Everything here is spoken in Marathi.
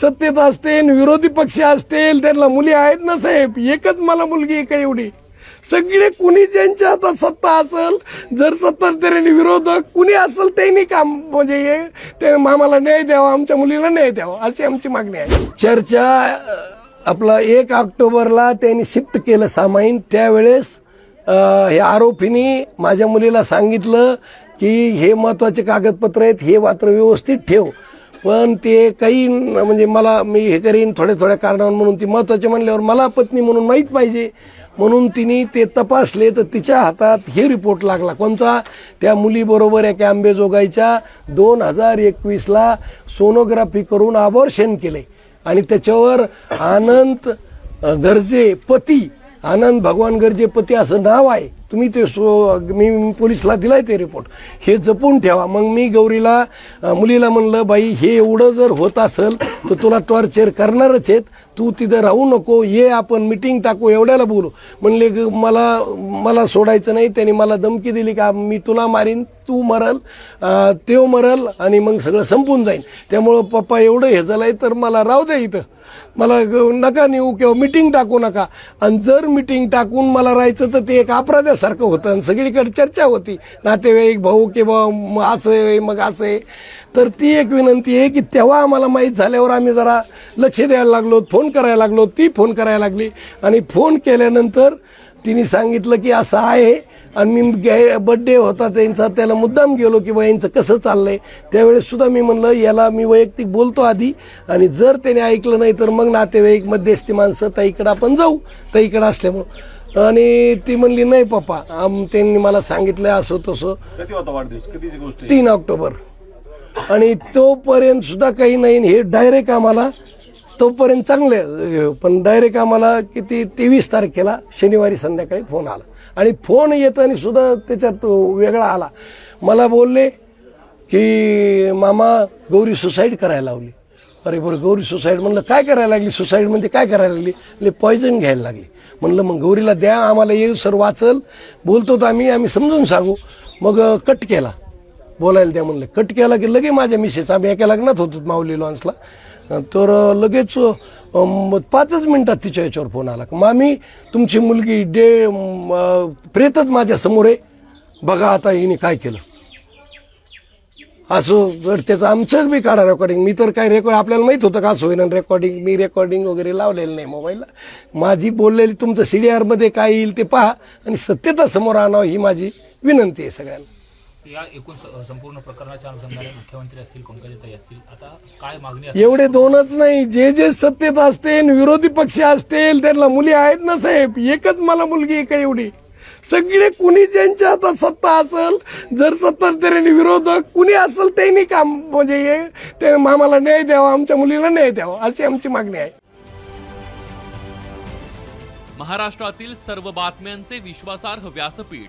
सत्तेत असतील विरोधी पक्ष असतील त्यांना मुली आहेत ना साहेब? एकच मला मुलगी आहे का एवढी? सगळे कुणी ज्यांच्या हातात सत्ता असेल जर सत्ताधाऱ्यांनी विरोधक कुणी असेल त्यांनी काम म्हणजे हे ते मामाला न्याय द्यावा आमच्या मुलीला न्याय द्यावा अशी आमची मागणी आहे. चर्चा आपला एक ऑक्टोबरला त्यांनी शिफ्ट केलं सामाईन. त्यावेळेस ह्या हे आरोपींनी माझ्या मुलीला सांगितलं की हे महत्त्वाचे कागदपत्र आहेत हे मात्र व्यवस्थित ठेव. पण ते काही म्हणजे मला मी हे करीन थोड्या थोड्या कारणावर म्हणून ती महत्त्वाचे म्हणल्यावर मला पत्नी म्हणून माहीत पाहिजे. म्हणून तिने ते तपासले तर तिच्या हातात हे रिपोर्ट लागला. कोणचा? त्या मुलीबरोबर एका आंबेजोगाईच्या दोन हजार एकवीसला सोनोग्राफी करून अबॉर्शन केले. आणि त्याच्यावर आनंद गरजे पती आनंद भगवान गरजे पती असं नाव आहे. तुम्ही ते सो मी पोलिसला दिलाय ते रिपोर्ट हे जपून ठेवा. मग मी गौरीला मुलीला म्हणलं बाई हे एवढं जर होत असेल तर तुला टॉर्चर करणारच आहेत. तू तिथं राहू नको. ये आपण मिटिंग टाकू एवढ्याला बोलू. म्हणले मला मला सोडायचं नाही. त्यांनी मला धमकी दिली का? मी तुला मारीन. तू मरल अ, तेव मरल आणि मग सगळं संपून जाईल त्यामुळं पप्पा एवढं हे झालंय तर मला राहू द्या इथं. मला ग- नका नेऊ किंवा मिटिंग टाकू नका. आणि जर मिटिंग टाकून मला राहायचं तर ते एक अपराध्यासारखं होतं आणि सगळीकडे चर्चा होती. नातेवाईक भाऊ किंवा म- असं आहे मग असं आहे. तर ती एक विनंती आहे की तेव्हा आम्हाला माहीत झाल्यावर आम्ही जरा लक्ष द्यायला लागलो फोन करायला लागलो ती फोन करायला लागली. आणि फोन केल्यानंतर तिने सांगितलं की असं आहे आणि मी बड्डे होता त्यांचा त्याला मुद्दाम गेलो की बा यांचं कसं चाललंय? त्यावेळेस सुद्धा मी म्हणलं याला मी वैयक्तिक बोलतो आधी. आणि जर त्याने ऐकलं नाही तर मग नातेवाईक मध्यस्थी माणसं ताईकडे आपण जाऊ. ताईकडे असल्यामुळं. आणि ती म्हणली नाही पप्पा आम त्यांनी मला सांगितलं असं तसं. कधी होता वाढदिवस? कधीची गोष्ट आहे? तीन ऑक्टोबर. आणि तोपर्यंत सुद्धा काही नाही हे डायरेक्ट आम्हाला तोपर्यंत चांगले पण डायरेक्ट आम्हाला किती तेवीस तारखेला शनिवारी संध्याकाळी फोन आला. आणि फोन येताना सुद्धा त्याच्यात वेगळा आला. मला बोलले की मामा गौरी सुसाईड करायला लावली. अरे बरं गौरी सुसाईड. म्हणलं काय करायला लागली? सुसाईड म्हणजे काय करायला लागली? म्हणजे पॉयझन घ्यायला लागली. म्हणलं मग गौरीला द्या आम्हाला येऊ सर वाचल. बोलतो तर आम्ही आम्ही समजून सांगू. मग कट केला. बोलायला द्या म्हणलं. कट केला की लगे माझ्या मिसेस आम्ही एका लग्नात होतो माऊली लॉन्सला तर लगेच पाचच मिनिटात तिच्या याच्यावर फोन आला. मामी तुमची मुलगी डे प्रेतच माझ्यासमोर आहे. बघा आता हिने काय केलं. असं जर त्याचं आमचंच बी काढा रेकॉर्डिंग मी तर काय रेकॉर्ड आपल्याला माहीत होतं का असं होईना रेकॉर्डिंग मी रेकॉर्डिंग वगैरे लावलेलं नाही मोबाईलला माझी बोललेली तुमचं सी डी आरमध्ये काय येईल ते पहा. आणि सत्यता समोर आणावं ही माझी विनंती आहे सगळ्यांना. या एकूण स- संपूर्ण प्रकरणाच्या अनुषंगाने मुख्यमंत्री असतील पंकजाताई असतील आता काय मागणी असेल? एवढे दोनच नाही. जे जे सत्तेत असतील विरोधी पक्ष असतील त्यांना मुली आहेत ना साहेब? एकच मला मुलगी आहे का एवढी? सगळे कुणी ज्यांच्या हातात सत्ता असेल जर सत्ताधाऱ्यांनी विरोधक कुणी असेल त्यांनी काम म्हणजे हे ते आम्हाला न्याय द्यावा आमच्या मुलीला न्याय द्यावा अशी आमची मागणी आहे. महाराष्ट्रातील सर्व बातम्यांचे विश्वासार्ह व्यासपीठ.